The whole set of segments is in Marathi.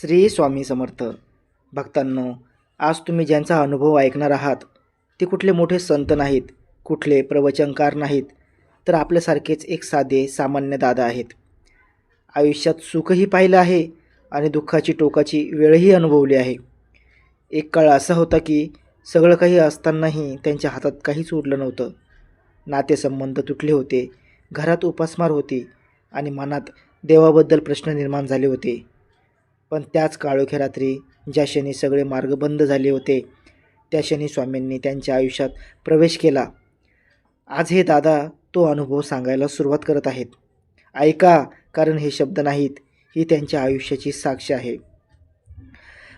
श्री स्वामी समर्थ. भक्तांनो आज तुम्ही ज्यांचा अनुभव ऐकणार आहात ते कुठले मोठे संत नाहीत कुठले प्रवचनकार नाहीत तर आपल्यासारखेच एक साधे सामान्य दादा आहेत. आयुष्यात सुखही पाहिलं आहे आणि दुःखाची टोकाची वेळही अनुभवली आहे. एक काळ असा होता की सगळं काही असतानाही त्यांच्या हातात काहीच उरलं नव्हतं. नातेसंबंध तुटले होते घरात उपासमार होती आणि मनात देवाबद्दल प्रश्न निर्माण झाले होते. पण त्याच काळोख्या रात्री ज्या क्षणी सगळे मार्ग बंद झाले होते त्या क्षणी स्वामींनी त्यांच्या आयुष्यात प्रवेश केला. आज हे दादा तो अनुभव सांगायला सुरुवात करत आहेत. ऐका कारण हे शब्द नाहीत ही त्यांच्या आयुष्याची साक्ष आहे.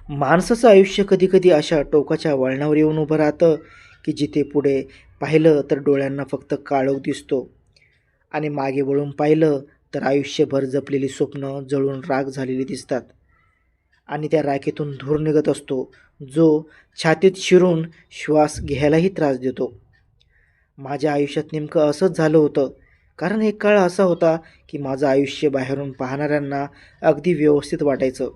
माणसाचं आयुष्य कधीकधी अशा टोकाच्या वळणावर येऊन उभं राहतं की जिथे पुढे पाहिलं तर डोळ्यांना फक्त काळोख दिसतो आणि मागे वळून पाहिलं तर आयुष्यभर जपलेली स्वप्न जळून राग झालेली दिसतात. आणि त्या राखेतून धूर निघत असतो जो छातीत शिरून श्वास घ्यायलाही त्रास देतो. माझ्या आयुष्यात नेमकं असंच झालं होतं. कारण एक काळ असा होता की माझं आयुष्य बाहेरून पाहणाऱ्यांना अगदी व्यवस्थित वाटायचं.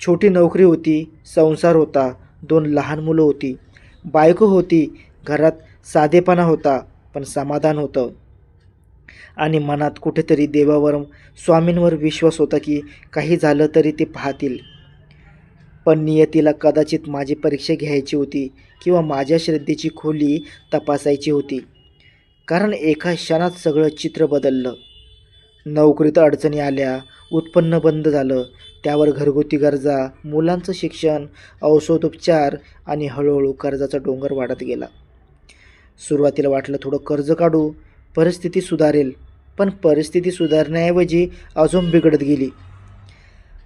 छोटी नोकरी होती संसार होता दोन लहान मुलं होती. बायको होती घरात साधेपणा होता पण समाधान होतं. आणि मनात कुठेतरी देवावर स्वामींवर विश्वास होता की काही झालं तरी ते पाहतील. पण नियतीला कदाचित माझी परीक्षा घ्यायची होती किंवा माझ्या श्रद्धेची खोली तपासायची होती. कारण एका क्षणात सगळं चित्र बदललं. नोकरीत अडचणी आल्या उत्पन्न बंद झालं त्यावर घरगुती गरजा मुलांचं शिक्षण औषधोपचार आणि हळूहळू कर्जाचा डोंगर वाढत गेला. सुरुवातीला वाटलं थोडं कर्ज काढू परिस्थिती सुधारेल पण परिस्थिती सुधारण्याऐवजी अजून बिघडत गेली.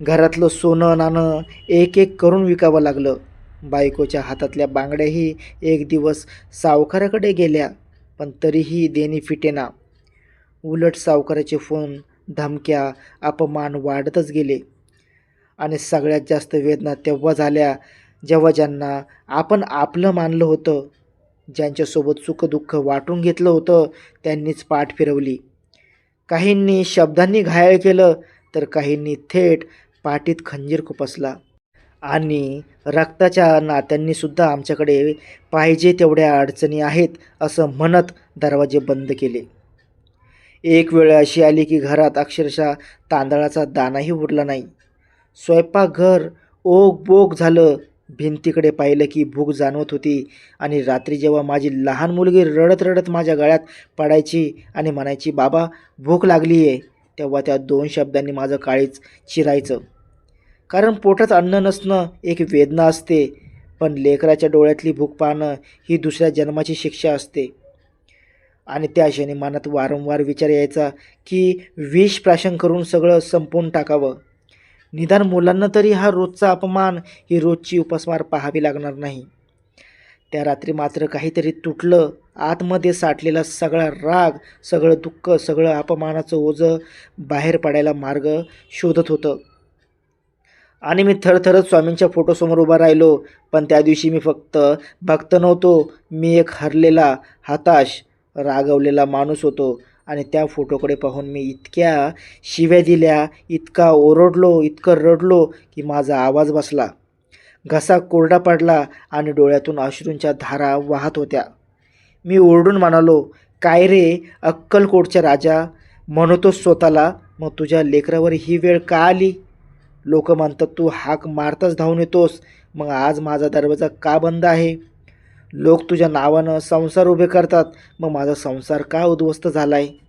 घरातलं सोनं नाणं एक एक करून विकावं लागलं. बायकोच्या हातातल्या बांगड्याही एक दिवस सावकाराकडे गेल्या पण तरीही देणी फिटेना. उलट सावकाराचे फोन धमक्या अपमान वाढतच गेले. आणि सगळ्यात जास्त वेदना तेव्हा झाल्या जेव्हा ज्यांना आपण आपलं मानलं होतं ज्यांच्यासोबत सुखदुःख वाटून घेतलं होतं त्यांनीच पाठ फिरवली. काहींनी शब्दांनी घायल केलं तर काहींनी थेट पाठीत खंजीर खुपसला आणि रक्ताच्या नात्यांनीसुद्धा आमच्याकडे पाहिजे तेवढ्या अडचणी आहेत असं म्हणत दरवाजे बंद केले. एक वेळ अशी आली की घरात अक्षरशः तांदळाचा दाणाही उरला नाही. स्वयंपाकघर ओग बोग झालं. भिंतीकडे पाहिलं की भूक जाणवत होती आणि रात्री जेव्हा माझी लहान मुलगी रडत रडत माझ्या गळ्यात पडायची आणि म्हणायची बाबा भूक लागली आहे तेव्हा त्या दोन शब्दांनी माझं काळीच चिरायचं. कारण पोटात अन्न नसणं एक वेदना असते पण लेकराच्या डोळ्यातली भूक पाहणं ही दुसऱ्या जन्माची शिक्षा असते. आणि त्या क्षणी मनात वारंवार विचार यायचा की विष प्राशन करून सगळं संपवून टाकावं. निदान मुलांना तरी हा रोजचा अपमान ही रोजची उपासमार पाहावी लागणार नाही. त्या रात्री मात्र काहीतरी तुटलं आतमध्ये साठलेला सगळा राग सगळं दुःख सगळं अपमानाचं ओझं बाहेर पडायला मार्ग शोधत होतं. आणि मी थरथरत स्वामींच्या फोटोसमोर उभा राहिलो. पण त्या दिवशी मी फक्त भक्त नव्हतो. मी एक हरलेला हताश रागवलेला माणूस होतो. आणि त्या फोटोकडे पाहून मी इतक्या शिव्या दिल्या इतका ओरडलो इतकं रडलो की माझा आवाज बसला. घसा कोरडा पडला आणि डोळ्यातून अश्रूंच्या धारा वाहत होत्या. मी ओरडून म्हणालो काय रे अक्कलकोटच्या राजा? म्हणतोस स्वतःला. मग तुझ्या लेकरावर ही वेळ का आली? लोक म्हणतात तू हाक मारताच धावून येतोस. मग आज माझा दरवाजा का बंद आहे? लोक तुझ्या नावानं संसार उभे करतात. मग माझा संसार का उद्ध्वस्त झाला आहे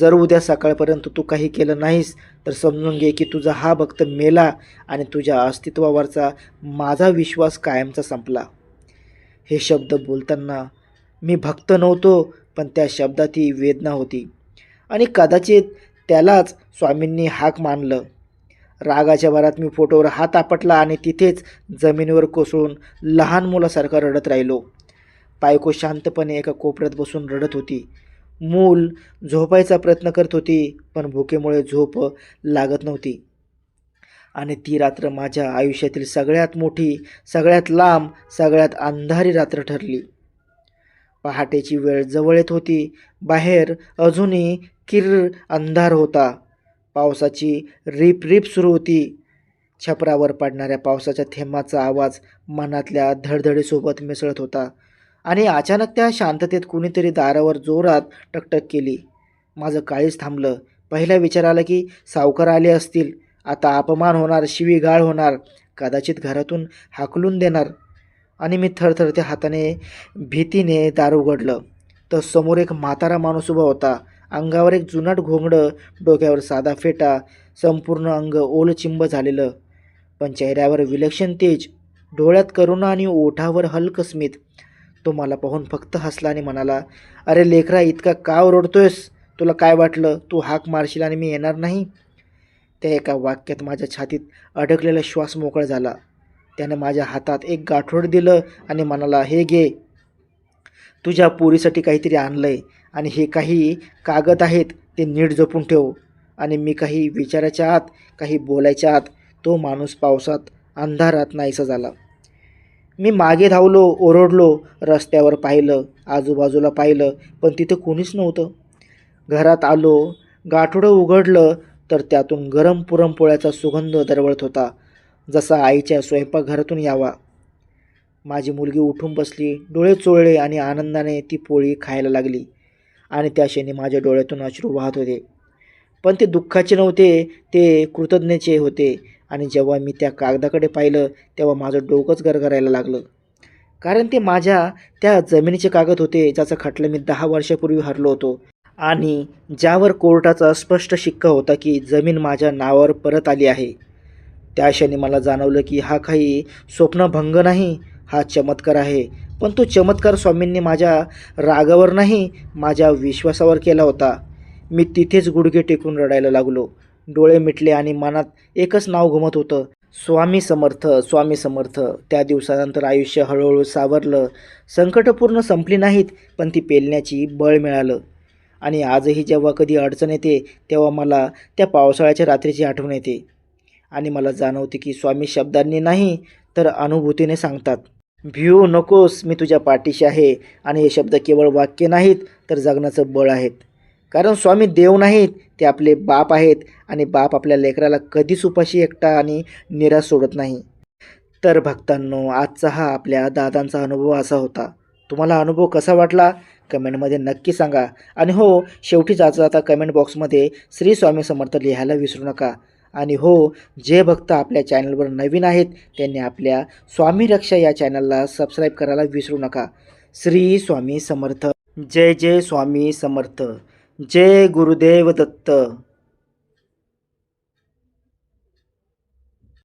जर उद्या सकाळपर्यंत तू काही केलं नाहीस तर समजून घे की तुझा हा भक्त मेला आणि तुझ्या अस्तित्वावरचा माझा विश्वास कायमचा संपला. हे शब्द बोलताना मी भक्त नव्हतो पण त्या शब्दात ही वेदना होती. आणि कदाचित त्यालाच स्वामींनी हाक मानलं. रागाच्या भरात मी फोटोवर हात आपटला आणि तिथेच जमिनीवर कोसळून लहान मुलासारखा रडत राहिलो. बायको शांतपणे एका कोपऱ्यात बसून रडत होती. मूल झोपायचा प्रयत्न करत होती पण भुकेमुळे झोप लागत नव्हती. आणि ती रात्र माझ्या आयुष्यातील सगळ्यात मोठी सगळ्यात लांब सगळ्यात अंधारी रात्र ठरली. पहाटेची वेळ जवळ येत होती. बाहेर अजूनही किर अंधार होता. पावसाची रिप रिप सुरू होती. छपरावर पडणाऱ्या पावसाच्या थेंबाचा आवाज मनातल्या धडधडीसोबत मिसळत होता आणि अचानक त्या शांततेत कुणीतरी दारावर जोरात टकटक केली. माझं काळीच थांबलं. पहिला विचार आला की सावकार आले असतील. आता अपमान होणार शिवीगाळ होणार. कदाचित घरातून हाकलून देणार. आणि मी थरथरत्या हाताने भीतीने दार उघडलं. तर समोर एक म्हातारा माणूस उभा होता. अंगावर एक जुनाट घोंगडं डोक्यावर साधा फेटा संपूर्ण अंग ओलचिंब झालेलं. पण चेहऱ्यावर विलक्षण तेज डोळ्यात करुणा आणि ओठावर हलकं स्मित. तो मला पाहून फक्त हसला आणि म्हणाला अरे लेकरा इतका का ओरडतोयस? तुला काय वाटलं? तू हाक मारशील आणि मी येणार नाही? त्या एका वाक्यात माझ्या छातीत अडकलेला श्वास मोकळा झाला. त्याने माझ्या हातात एक गाठोड दिलं आणि म्हणाला हे घे तुझ्या पोरीसाठी काहीतरी आणलं आहे आणि हे काही कागद आहेत ते नीट जपून ठेव. आणि मी काही विचाराच्या आत काही बोलायच्या आत तो माणूस पावसात अंधारात नाहीसा झाला. मी मागे धावलो ओरडलो रस्त्यावर पाहिलं आजूबाजूला पाहिलं पण तिथं कोणीच नव्हतं. घरात आलो गाठोडं उघडलं तर त्यातून गरम पुरणपोळ्याचा सुगंध दरवळत होता. जसा आईच्या स्वयंपाकघरातून यावा. माझी मुलगी उठून बसली डोळे चोळले आणि आनंदाने ती पोळी खायला लागली. आणि त्या क्षणी माझ्या डोळ्यातून अश्रू वाहत होते. पण ते दुःखाचे नव्हते ते कृतज्ञतेचे होते. आणि जेव्हा मी त्या कागदाकडे पाहिलं तेव्हा माझं डोकंच गरगरायला लागलं. कारण ते माझ्या त्या जमिनीचे कागद होते ज्याचा खटला मी दहा वर्षापूर्वी हरलो होतो. आणि ज्यावर कोर्टाचा स्पष्ट शिक्का होता की जमीन माझ्या नावावर परत आली आहे. त्या क्षणी मला जाणवलं की हा काही स्वप्नभंग नाही हा चमत्कार आहे. पण तो चमत्कार स्वामींनी माझ्या रागावर नाही माझ्या विश्वासावर केला होता. मी तिथेच गुडघे टेकून रडायला लागलो. डोळे मिटले आणि मनात एकच नाव घुमत होतं. स्वामी समर्थ स्वामी समर्थ. त्या दिवसानंतर आयुष्य हळूहळू सावरलं. संकटपूर्ण संपली नाहीत पण ती पेलण्याची बळ मिळालं. आणि आजही जेव्हा कधी अडचण येते तेव्हा मला त्या पावसाळ्याच्या रात्रीची आठवण येते. आणि मला जाणवते की स्वामी शब्दांनी नाही तर अनुभूतीने सांगतात भिऊ नकोस मी तुझ्या पाठीशी आहे आणि हे शब्द केवळ वाक्य नाहीत तर जगण्याचं बळ आहेत. कारण स्वामी देव नाहीत ते आपले बाप आहेत आणि बाप आपल्या लेकराला कधीच उपाशी एकटा आणि निराश सोडत नाही. तर भक्तांनो आजचा हा आपल्या दादांचा अनुभव असा होता. तुम्हाला अनुभव कसा वाटला? कमेंटमध्ये नक्की सांगा. आणि हो शेवटी जाता जाता कमेंट बॉक्समध्ये श्री स्वामी समर्थ लिहायला विसरू नका. आणि हो जे भक्त आपल्या चॅनलवर नवीन आहेत त्यांनी आपल्या स्वामी रक्षा या चॅनलला सबस्क्राईब करायला विसरू नका. श्री स्वामी समर्थ. जय जय स्वामी समर्थ. जय गुरुदेव दत्त.